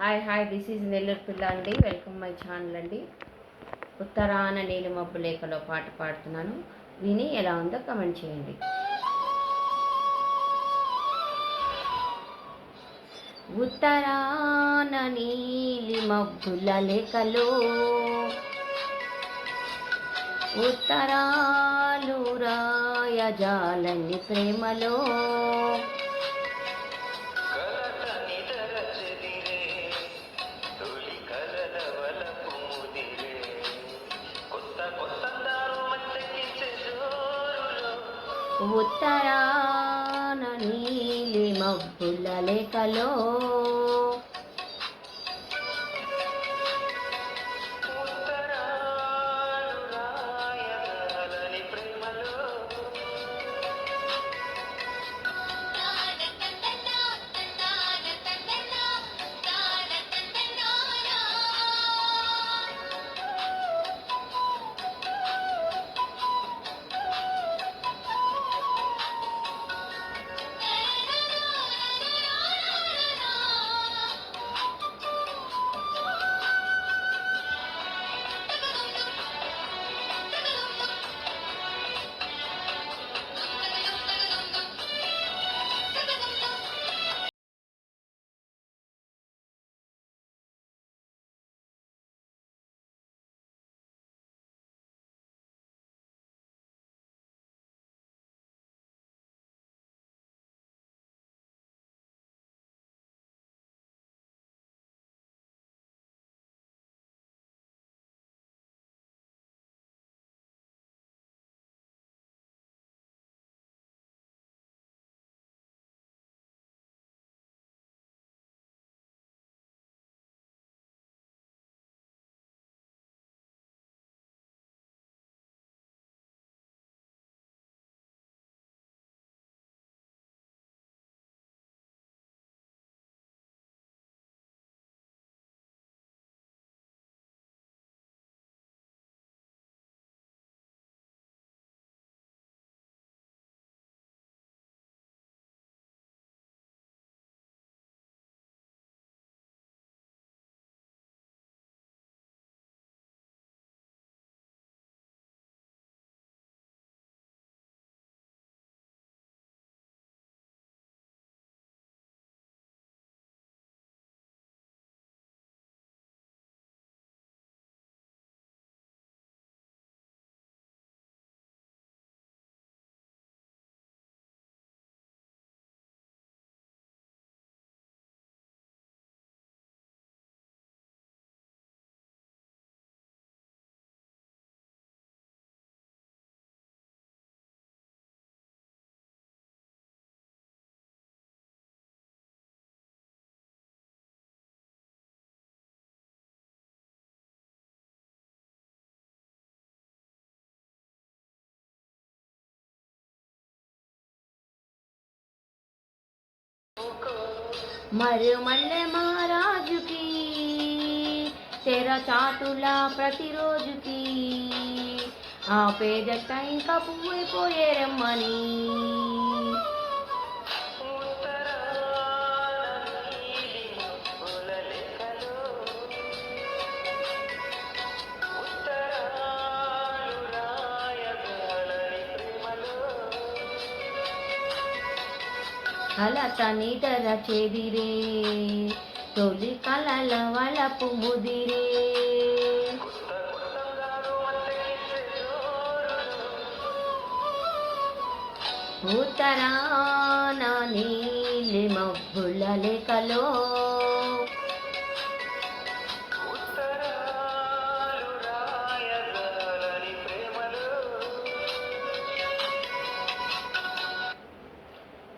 Hi hi this is Nellore పిల్ల అండి. Welcome my channel అండి. ఉత్తరాన నీలి మబ్బు లేఖలో పాట పాడుతున్నాను. విని ఎలా ఉందో కమెంట్ చేయండి. ఉత్తరాన నీలి మబ్బుల లేఖలో ఉత్తరాలు రాయజాలని ప్రేమలో ఉత్తరాన నీలి మబ్బుల లేఖలో మరి మల్లె మహారాజుకి తెర ప్రతిరోజుకి. ఆ పేద ఇంకా పువ్వైపోయేరమ్మని. రమ్మని కలత నిదర చెదిరే. తొలి కలల వలపు ముదిరే. ఉత్తరాన నీలి మబ్బుల లేఖలో